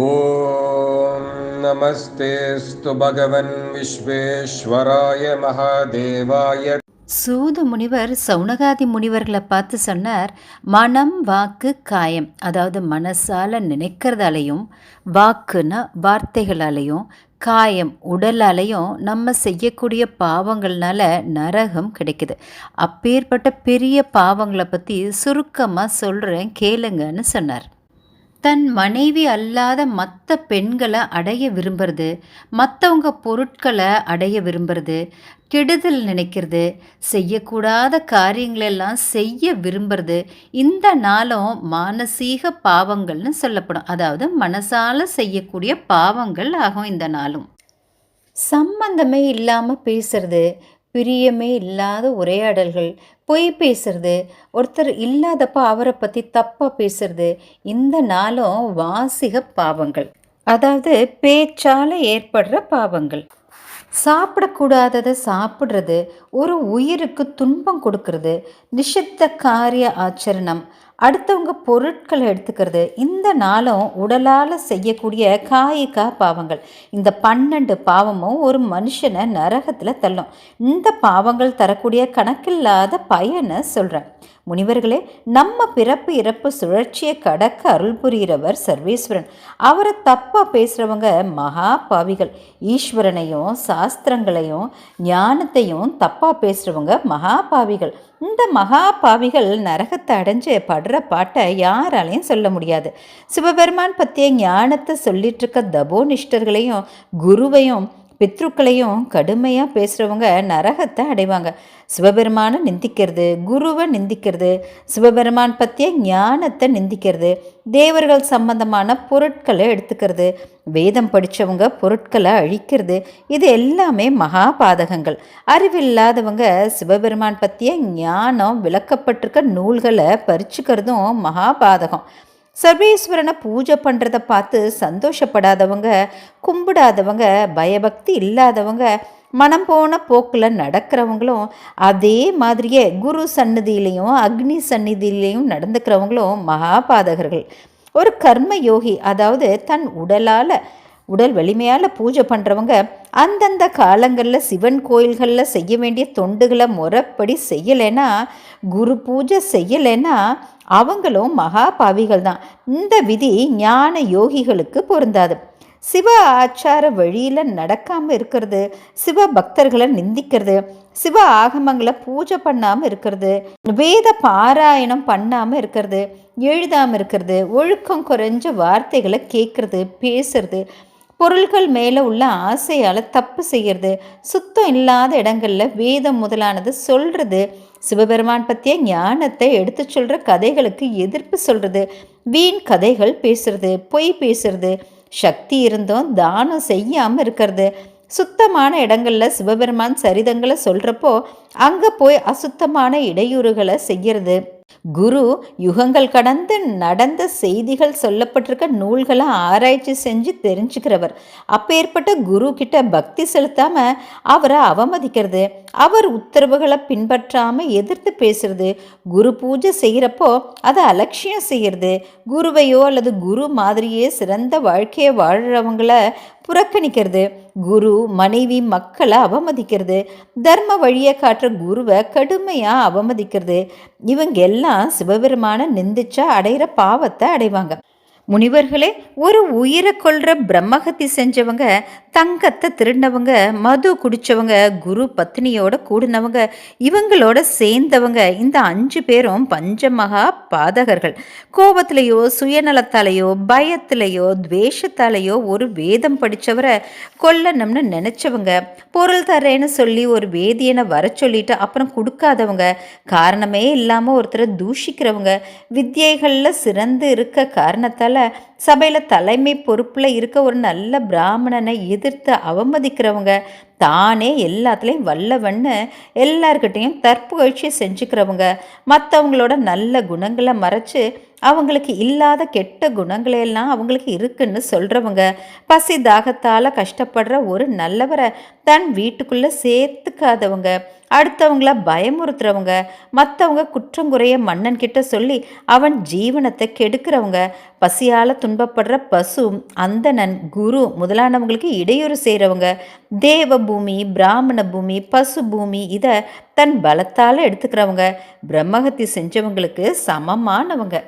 ॐ நமஸ்தேஸ்து பகவன் விஸ்வேஸ்வராய மகாதேவாய. சூது முனிவர் சௌனகாதி முனிவர்களை பார்த்து சொன்னார் மனம் வாக்கு காயம். அதாவது மனசால் நினைக்கிறதாலையும் வாக்குன்னா வார்த்தைகளாலையும் காயம் உடலாலையும் நம்ம செய்யக்கூடிய பாவங்கள்னால நரகம் கிடைக்குது. அப்பேற்பட்ட பெரிய பாவங்களை பற்றி சுருக்கமாக சொல்கிறேன் கேளுங்கன்னு சொன்னார். தன் மனைவி அல்லாத மற்ற பெண்களை அடைய விரும்புறது மற்றவங்க பொருட்களை அடைய விரும்புறது கெடுதல் நினைக்கிறது செய்யக்கூடாத காரியங்களெல்லாம் செய்ய விரும்புறது இந்த நாளும் மானசீக பாவங்கள்னு சொல்லப்படும். அதாவது மனசால செய்யக்கூடிய பாவங்கள் ஆகும் இந்த நாளும். சம்பந்தமே இல்லாமல் பேசுறது பிரியமே இல்லாத உரையாடல்கள் பொய் பேசுறது ஒருத்தர் இல்லாதப்ப அவரை பற்றி தப்பாக பேசுறது இந்த நாளும் வாசிக பாவங்கள். அதாவது பேச்சால் ஏற்படுற பாவங்கள். சாப்பிடக்கூடாததை சாப்பிட்றது ஒரு உயிருக்கு துன்பம் கொடுக்கறது நிஷித்த காரிய ஆச்சரணம். அடுத்தவங்க பொருட்களை எடுத்துக்கிறது. இந்த நாளும் உடலால் செய்யக்கூடிய காயிக்கா பாவங்கள். இந்த பன்னெண்டு பாவமும் ஒரு மனுஷனை நரகத்தில் தள்ளும். இந்த பாவங்கள் தரக்கூடிய கணக்கில்லாத பயனை சொல்கிறேன் முனிவர்களே நம்ம பிறப்பு இறப்பு சுழற்சியை கடக்க அருள் புரிகிறவர் சர்வேஸ்வரன். அவரை தப்பாக பேசுகிறவங்க மகா பாவிகள் ஈஸ்வரனையும் சாஸ்திரங்களையும் ஞானத்தையும் தப்பாக பேசுகிறவங்க மகா பாவிகள் இந்த மகா பாவிகள் நரகத்தை அடைஞ்சு படுற பாட்டை யாராலையும் சொல்ல முடியாது. சிவபெருமான் பற்றிய ஞானத்தை சொல்லிட்டு இருக்க தபோனிஷ்டர்களையும் குருவையும் பித்ருக்களையும் கடுமையாக பேசுகிறவங்க நரகத்தை அடைவாங்க. சிவபெருமானை நிந்திக்கிறது குருவை நிந்திக்கிறது சிவபெருமான் பற்றிய ஞானத்தை நிந்திக்கிறது தேவர்கள் சம்பந்தமான பொருட்களை எடுத்துக்கிறது வேதம் படித்தவங்க பொருட்களை அழிக்கிறது இது எல்லாமே மகா பாதகங்கள். அறிவில்லாதவங்க சிவபெருமான் பற்றிய ஞானம் விளக்கப்பட்டிருக்க நூல்களை பறிச்சுக்கிறதும் மகா பாதகம். சர்வேஸ்வரனை பூஜை பண்ணுறத பார்த்து சந்தோஷப்படாதவங்க கும்பிடாதவங்க பயபக்தி இல்லாதவங்க மனம் போன போக்கில் நடக்கிறவங்களும் அதே மாதிரியே குரு சந்நிதியிலையும் அக்னி சந்நிதியிலையும் நடந்துக்கிறவங்களும் மகாபாதகர்கள். ஒரு கர்ம யோகி அதாவது தன் உடலால் உடல் வலிமையால் பூஜை பண்ணுறவங்க அந்தந்த காலங்களில் சிவன் கோயில்களில் செய்ய வேண்டிய தொண்டுகளை முறைப்படி செய்யலைன்னா குரு பூஜை செய்யலைன்னா அவங்களும் மகா பாவிகள் தான். இந்த விதி ஞான யோகிகளுக்கு பொருந்தாது. சிவ ஆச்சார வழியில் நடக்காமல் இருக்கிறது சிவ பக்தர்களை நிந்திக்கிறது சிவ ஆகமங்களை பூஜை பண்ணாமல் இருக்கிறது வேத பாராயணம் பண்ணாமல் இருக்கிறது எழுதாமல் இருக்கிறது ஒழுக்கம் குறைஞ்ச வார்த்தைகளை கேட்குறது பேசுறது பொருள்கள் மேலே உள்ள ஆசையால் தப்பு செய்கிறது சுத்தம் இல்லாத இடங்களில் வேதம் முதலானது சொல்கிறது சிவபெருமான் பற்றிய ஞானத்தை எடுத்து சொல்கிற கதைகளுக்கு எதிர்ப்பு சொல்கிறது வீண் கதைகள் பேசுறது பொய் பேசுறது சக்தி இருந்தும் தானம் செய்யாமல் இருக்கிறது. சுத்தமான இடங்களில் சிவபெருமான் சரிதங்களை சொல்கிறப்போ அங்கே போய் அசுத்தமான இடையூறுகளை செய்கிறது குரு யுகங்கள் கடந்து நடந்த செய்திகள் சொல்லப்பட்டிருக்க நூல்களை ஆராய்ச்சி செஞ்சு தெரிஞ்சுக்கிறவர். அப்பேற்பட்ட குரு கிட்ட பக்தி செலுத்தாம அவரை அவமதிக்கிறது. அவர் உத்தரவுகளை பின்பற்றாம எதிர்த்து பேசுறது. குரு பூஜை செய்கிறப்போ அதை அலட்சியம் செய்கிறது குருவையோ அல்லது குரு மாதிரியே சிறந்த வாழ்க்கையை வாழ்கிறவங்கள புறக்கணிக்கிறது. குரு மனைவி மக்களை அவமதிக்கிறது. தர்ம வழியை காட்டுற குருவை கடுமையாக அவமதிக்கிறது. இவங்க எல்லாம் சிவபெருமான நிந்திச்சா அடையிற பாவத்தை அடைவாங்க. முனிவர்களே ஒரு உயிரை கொள்கிற பிரம்மகத்தி செஞ்சவங்க தங்கத்தை திருடினவங்க மது குடித்தவங்க குரு பத்னியோட கூடினவங்க இவங்களோட சேர்ந்தவங்க இந்த அஞ்சு பேரும் பஞ்சமகா பாதகர்கள். கோபத்திலேயோ சுயநலத்தாலேயோ பயத்திலேயோ துவேஷத்தாலேயோ ஒரு வேதம் படித்தவரை கொல்லணும்னு நினச்சவங்க பொருள் தரேன்னு சொல்லி ஒரு வேதியனை வர சொல்லிட்டு அப்புறம் கொடுக்காதவங்க காரணமே இல்லாமல் ஒருத்தரை தூஷிக்கிறவங்க வித்தியைகளில் சிறந்து இருக்க காரணத்தால் இருக்கிறதால சபையில் தலைமை பொறுப்பில் இருக்க ஒரு நல்ல பிராமணனை எதிர்த்து அவமதிக்கிறவங்க தானே எல்லாத்துலேயும் வல்லவன்னு எல்லார்கிட்டையும் தற்புகழ்ச்சி செஞ்சுக்கிறவங்க மற்றவங்களோட நல்ல குணங்களை மறைச்சு அவங்களுக்கு இல்லாத கெட்ட குணங்களையெல்லாம் அவங்களுக்கு இருக்குன்னு சொல்கிறவங்க பசி தாகத்தால் கஷ்டப்படுற ஒரு நல்லவரை தன் வீட்டுக்குள்ளே சேர்த்துக்காதவங்க அடுத்தவங்கள பயமுறுத்துறவங்க மற்றவங்க குற்றங்குறைய மன்னன் கிட்ட சொல்லி அவன் ஜீவனத்தை கெடுக்கிறவங்க பசியால் துணி துன்பப்படுற பசு அந்தணன் குரு முதலானவங்களுக்கு இடையூறு செய்கிறவங்க தேவ பூமி பிராமண பூமி பசு பூமி இதை தன் பலத்தால் எடுத்துக்கிறவங்க. பிரம்மஹத்தி செஞ்சவங்களுக்கு சமமானவங்க.